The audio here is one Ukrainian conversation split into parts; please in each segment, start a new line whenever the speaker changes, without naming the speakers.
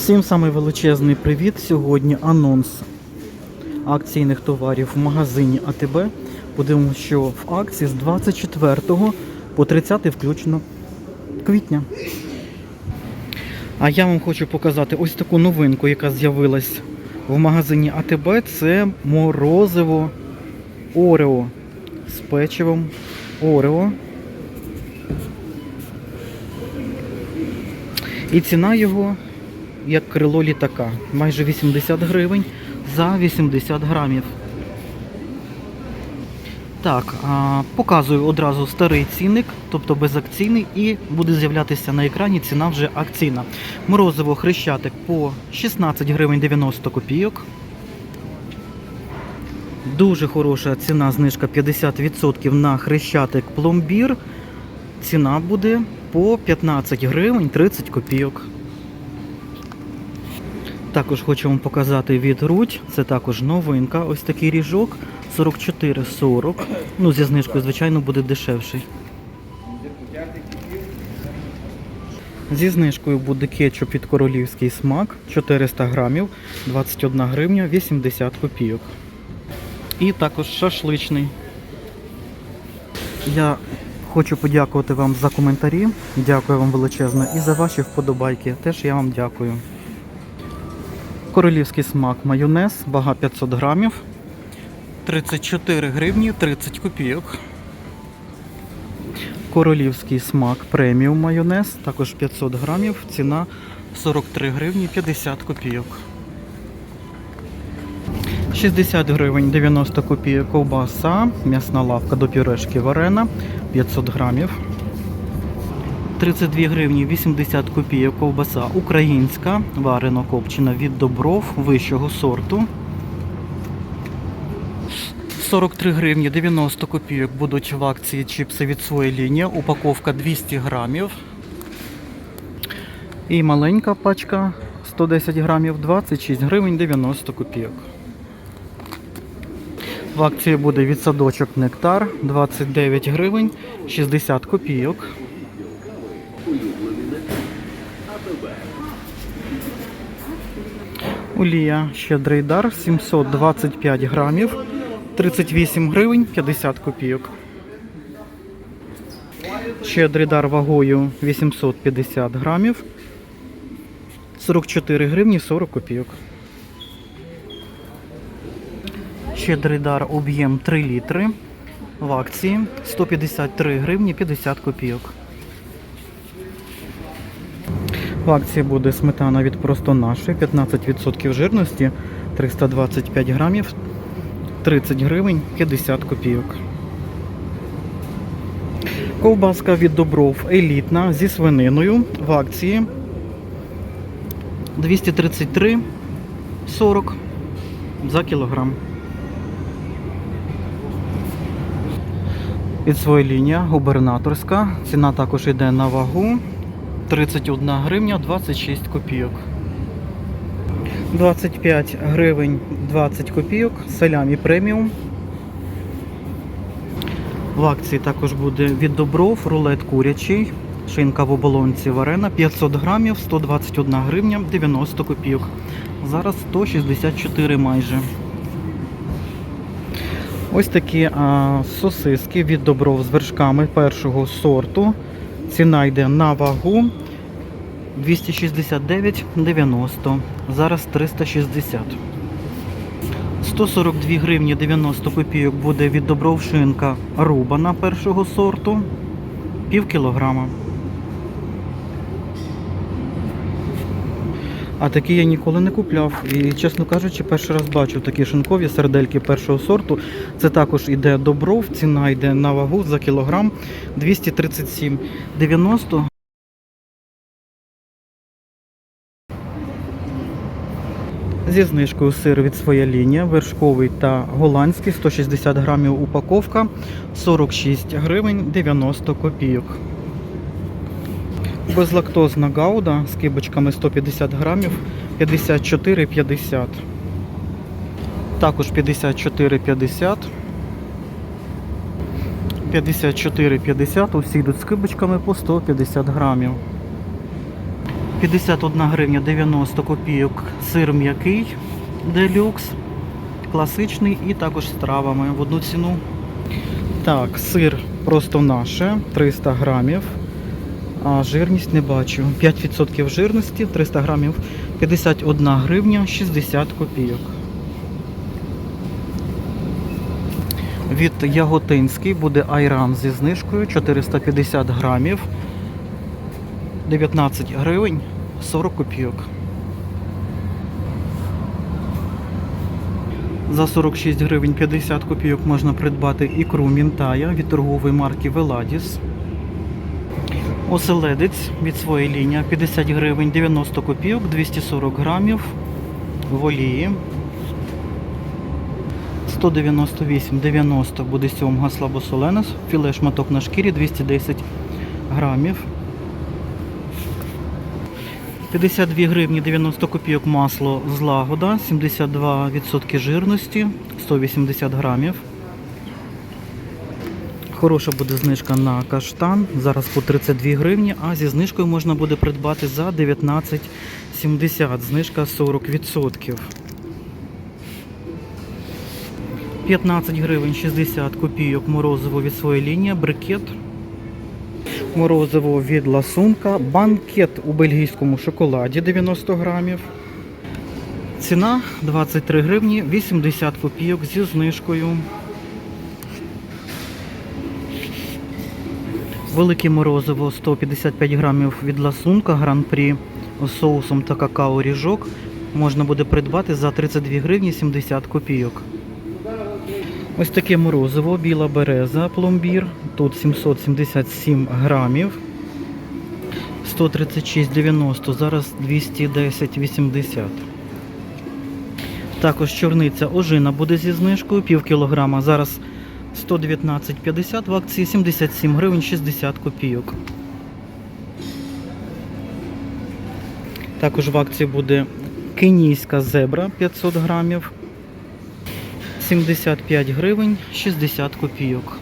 Всім самий величезний привіт. Сьогодні анонс акційних товарів в магазині АТБ. Подивимося, що в акції з 24 по 30 включно квітня. А я вам хочу показати ось таку новинку, яка з'явилась в магазині АТБ. Це морозиво Орео з печивом Орео. І ціна його як крило літака. Майже 80 гривень за 80 грамів. Так, показую одразу старий цінник, тобто безакційний, і буде з'являтися на екрані ціна вже акційна. Морозиво хрещатик по 16 гривень 90 копійок. Дуже хороша ціна, знижка 50% на хрещатик пломбір. Ціна буде по 15 гривень 30 копійок. Також хочу вам показати від Рудь. Це також новинка. Ось такий ріжок 44,40. Ну, зі знижкою, звичайно, буде дешевший. Зі знижкою буде кетчуп від королівський смак 400 грамів, 21 гривня, 80 копійок. І також шашличний. Я хочу подякувати вам за коментарі. Дякую вам величезно і за ваші вподобайки. Теж я вам дякую. Королівський смак майонез, вага 500 грамів, 34 гривні 30 копійок. Королівський смак преміум майонез, також 500 грамів, ціна 43 гривні 50 копійок. 60 гривень 90 копійок ковбаса, м'ясна лавка до пюрешки варена 500 грамів. 32 гривні 80 копійок ковбаса українська, варено копчена від добров вищого сорту. 43 гривні 90 копійок будуть в акції чіпси від своєї лінії. Упаковка 200 грамів. І маленька пачка 110 грамів 26 гривень 90 копійок. В акції буде від садочок Нектар 29 гривень 60 копійок. Олія щедрий дар 725 грамів, 38 гривень 50 копійок. Щедрий дар вагою 850 грамів, 44 гривні 40 копійок. Щедрий дар об'єм 3 літри. В акції 153 гривні 50 копійок. В акції буде сметана від просто нашої, 15% жирності, 325 грамів, 30 гривень 50 копійок. Ковбаска від Добров елітна зі свининою в акції 233,40 за кілограм. Від своєї лінії губернаторська. Ціна також йде на вагу. 31 гривня 26 копійок. 25 гривень 20 копійок. Салямі преміум. В акції також буде від добров рулет курячий. Шинка в оболонці варена 500 грамів, 121 гривня 90 копійок. Зараз 164 майже. Ось такі а, сосиски від добров з вершками першого сорту. Ціна йде на вагу 269,90. Зараз 360. 142 гривні 90 копійок буде від добровшинка рубана першого сорту. Пів кілограма. А такі я ніколи не купляв. І, чесно кажучи, перший раз бачу такі шинкові сердельки першого сорту. Це також іде добров, ціна йде на вагу за кілограм 237,90. Зі знижкою сир від своя лінія, вершковий та голландський, 160 грамів упаковка, 46 гривень 90 копійок. Безлактозна гауда з кибочками 150 грамів 54,50. Також 54,50. 54,50. Усі йдуть з кибочками по 150 грамів. 51 гривня 90 копійок сир м'який делюкс, класичний і також з травами в одну ціну. Так, сир просто наше 300 грамів. А жирність не бачу. 5% жирності, 300 грамів, 51 гривня 60 копійок. Від Яготинський буде айран зі знижкою 450 грамів, 19 гривень 40 копійок. За 46 гривень 50 копійок можна придбати ікру Мінтая від торгової марки Веладіс. Оселедець від своєї лінії 50 гривень 90 копійок, 240 грамів в олії. 198,90 буде сьомга слабосолена, філе шматок на шкірі 210 грамів. 52 гривні 90 копійок масло злагода, 72% жирності, 180 грамів. Хороша буде знижка на каштан. Зараз по 32 гривні, а зі знижкою можна буде придбати за 19,70. Знижка 40%. 15 гривень 60 копійок морозиво від своєї лінії, брикет. Морозиво від ласунка, банкет у бельгійському шоколаді 90 грамів. Ціна 23 гривні 80 копійок зі знижкою. Велике морозиво 155 грамів від ласунка гран-прі з соусом та какао ріжок можна буде придбати за 32 гривні 70 копійок. Ось таке морозиво, біла береза, пломбір. Тут 777 грамів. 136,90, зараз 210,80. Також чорниця ожина буде зі знижкою, пів кілограма. Зараз 119,50 в акції 77 гривень 60 копійок. Також в акції буде кенійська зебра 500 грамів. 75 гривень 60 копійок.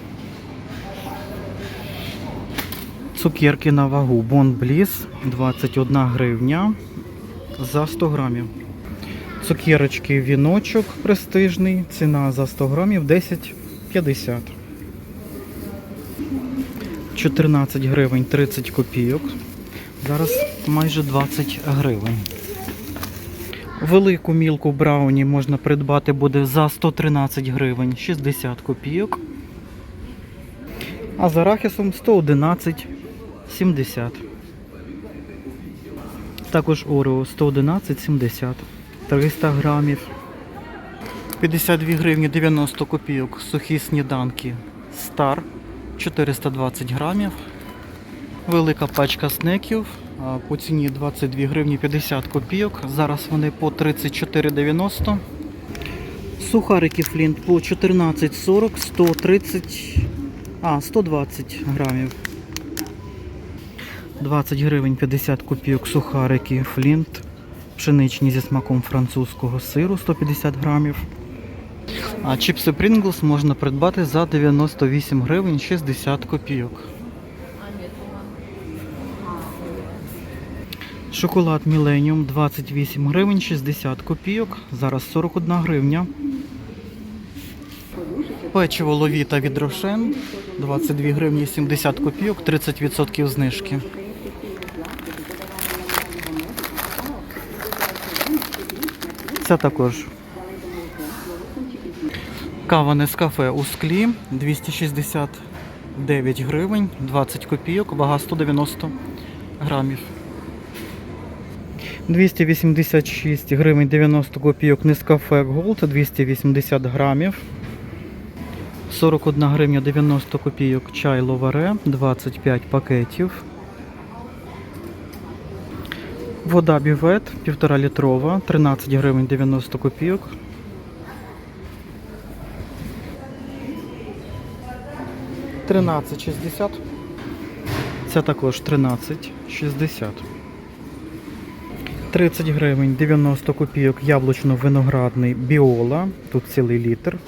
Цукерки на вагу Бон Бліс 21 гривня за 100 грамів. Цукерочки віночок престижний. Ціна за 100 грамів 10,50. 14 гривень 30 копійок. Зараз майже 20 гривень. Велику мілку брауні можна придбати буде за 113 гривень 60 копійок. А з арахісом 111,70. Також Орео 111,70. 300 грамів. 52 гривні 90 копійок. Сухі сніданки Стар 420 грамів. Велика пачка снеків по ціні 22 гривні 50 копійок. Зараз вони по 34,90. Сухарики Флінт по 14,40, 130, а, 120 грамів. 20 гривень 50 копійок сухарики Флінт. Пшеничні зі смаком французького сиру 150 грамів. А чіпси Pringles можна придбати за 98 гривень 60 копійок. Шоколад Millennium 28 гривень 60 копійок. Зараз 41 гривня. Печиво ловіта від Рошен 22 гривні 70 копійок, 30% знижки. Це також кава Нескафе у склі 269 гривень, 20 копійок, вага 190 грамів. 286 гривень 90 копійок Нескафе Gold, 280 грамів. 41 гривня 90 копійок чай Ловаре, 25 пакетів. Вода бювет 1,5 літрова, 13 гривень 90 копійок. Тринадцять шістдесят. Це також 13,60. 30 гривень 90 копійок яблучно-виноградний біола. Тут цілий літр.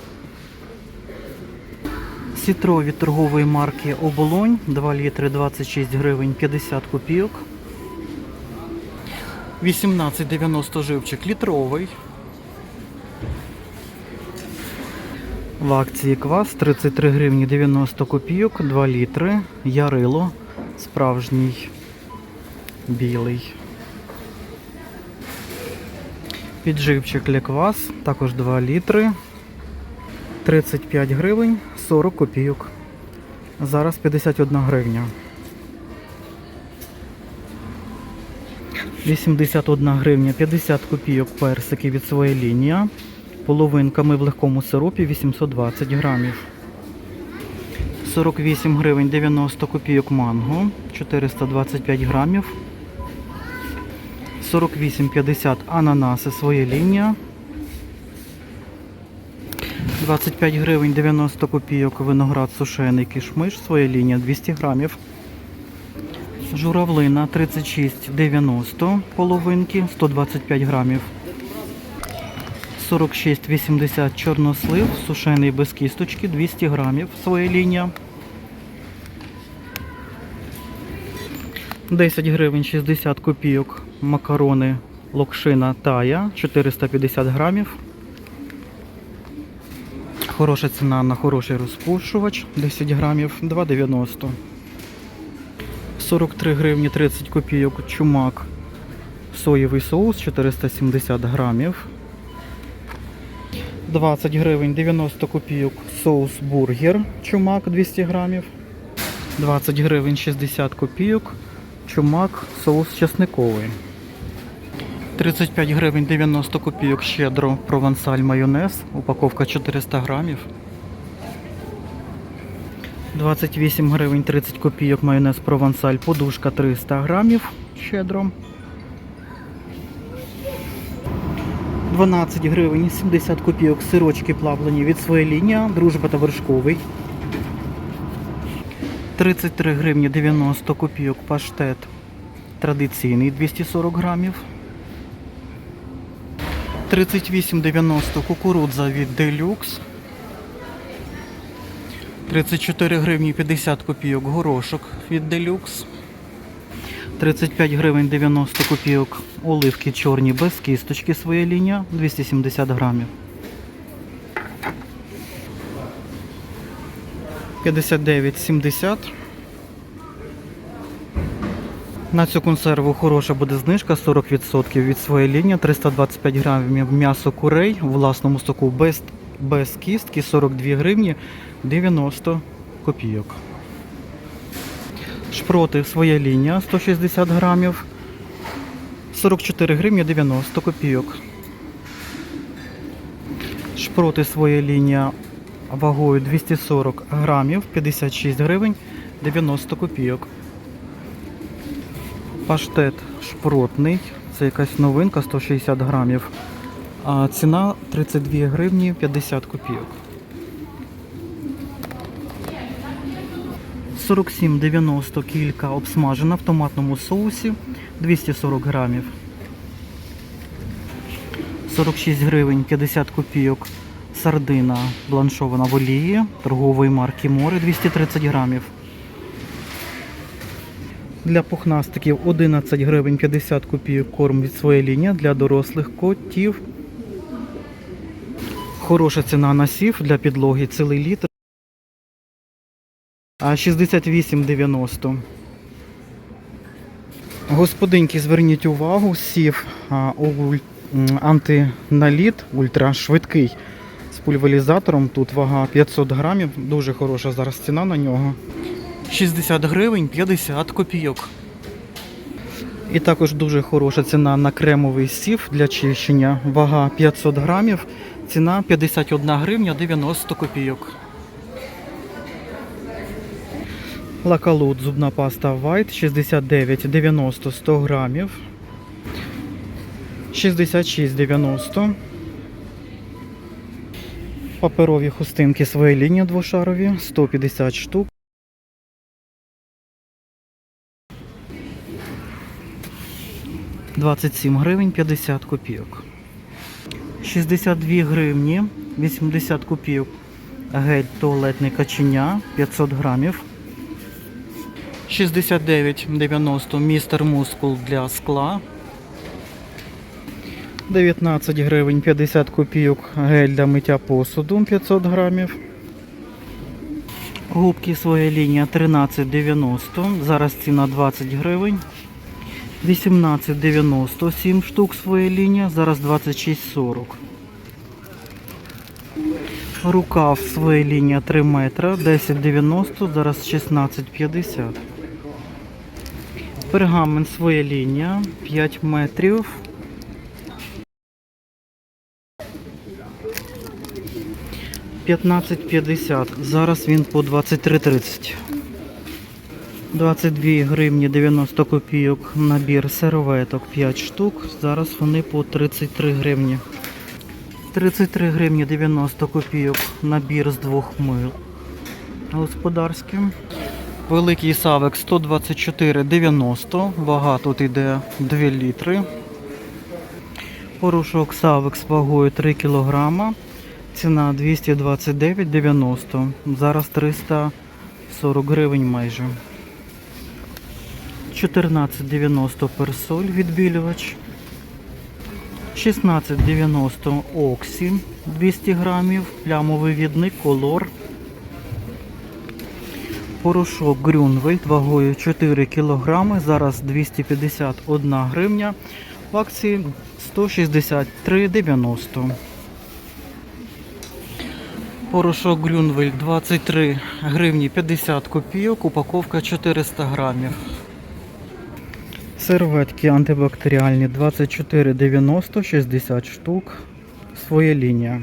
Сітро від торгової марки Оболонь 2 літри 26 гривень 50 копійок. 18,90 живчик літровий. В акції квас 33 гривні 90 копійок, 2 літри, ярило, справжній білий. Підживчик ліквас, також 2 літри, 35 гривень, 40 копійок. Зараз 51 гривня. 81 гривня 50 копійок персики від своєї лінії. Половинками в легкому сиропі 820 грамів. 48 гривень 90 копійок манго, 425 грамів. 48,50 ананаси своя лінія. 25 гривень 90 копійок виноград сушений кишмиш, своя лінія 200 грамів. Журавлина 36,90 половинки, 125 грамів. 46,80 чорнослив, сушений без кісточки, 200 грамів, своя лінія. 10 гривень 60 копійок макарони локшина тая, 450 грамів. Хороша ціна на хороший розпушувач, 10 грамів, 2,90. 43 гривні 30 копійок чумак. Соєвий соус 470 грамів. 20 гривень 90 копійок соус бургер чумак 200 грамів. 20 гривень 60 копійок чумак соус чесниковий. 35 гривень 90 копійок щедро провансаль майонез. Упаковка 400 грамів. 28 гривень 30 копійок майонез провансаль, подушка 300 грамів щедро. 12 гривень 70 копійок сирочки плавлені від своєї лінії, дружба та вершковий. 33 гривні 90 копійок паштет традиційний 240 грамів. 38,90 кукурудза від Deluxe. 34 гривні 50 копійок горошок від Deluxe. 35 гривень 90 копійок оливки чорні без кісточки своя лінія 270 грамів. 59,70. На цю консерву хороша буде знижка 40% від своєї лінії. 325 грамів м'ясо курей у власному соку без, без кістки 42 гривні 90 копійок. Шпроти своя лінія 160 грамів 44 гривні 90 копійок. Шпроти своя лінія вагою 240 грамів 56 гривень 90 копійок. Паштет шпротний, це якась новинка 160 грамів. А ціна 32 гривні 50 копійок. 47,90 кілька обсмажена в томатному соусі 240 грамів. 46 гривень 50 копійок сардина бланшована в олії торгової марки Море 230 грамів. Для пухнастиків 11 гривень 50 копійок корм від своєї лінії для дорослих котів. Хороша ціна на сів для підлоги цілий літр. А 68,90. Господинки, зверніть увагу, сів антиналіт ультрашвидкий з пульверизатором. Тут вага 500 грамів. Дуже хороша зараз ціна на нього. 60 гривень 50 копійок. І також дуже хороша ціна на кремовий сів для чищення. Вага 500 грамів. Ціна 51 гривня 90 копійок. Лакалут зубна паста White 69,90 100 грамів. 66,90. Паперові хустинки своєї лінії двошарові 150 штук. Двадцять сім гривень 50 копійок. 62 гривні 80 копійок. Гель туалетний каченя 500 грамів. 69,90 містер мускул для скла. 19 гривень 50 копійок гель для миття посуду 500 грамів. Губки своя лінія 13,90. Зараз ціна 20 гривень. 18,90 7 штук своя лінія, зараз 26,40. Рукав своя лінія 3 метра, 10,90, зараз 16,50. Пергамент своя лінія 5 метрів. П'ятнадцять п'ятдесят. Зараз він по 23,30. 22 гривні 90 копійок набір серветок 5 штук. Зараз вони по 33 гривні. 33 гривні 90 копійок набір з двох мил. Господарським. Великий савик 124,90. Вага тут йде 2 літри. Порошок савик з вагою 3 кг. Ціна 229,90. Зараз 340 гривень майже. 14,90 персоль відбілювач. 16,90 оксі 200 грамів, плямовий відник, колор. Порошок Грюнвельд вагою 4 кг, зараз 251 гривня. В акції 163,90. Порошок Грюнвельд 23 гривні 50 копійок, упаковка 400 грамів. Серветки антибактеріальні 24,90, 60 штук. Своя лінія.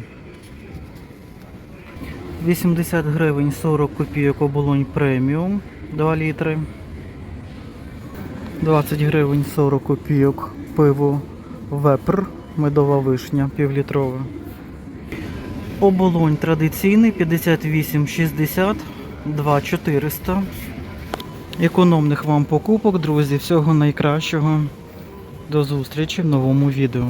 80 гривень 40 копійок оболонь преміум 2 літри. 20 гривень 40 копійок пиво вепр, медова вишня півлітрове. Оболонь традиційний 58,60, 2,400. Економних вам покупок, друзі. Всього найкращого. До зустрічі в новому відео.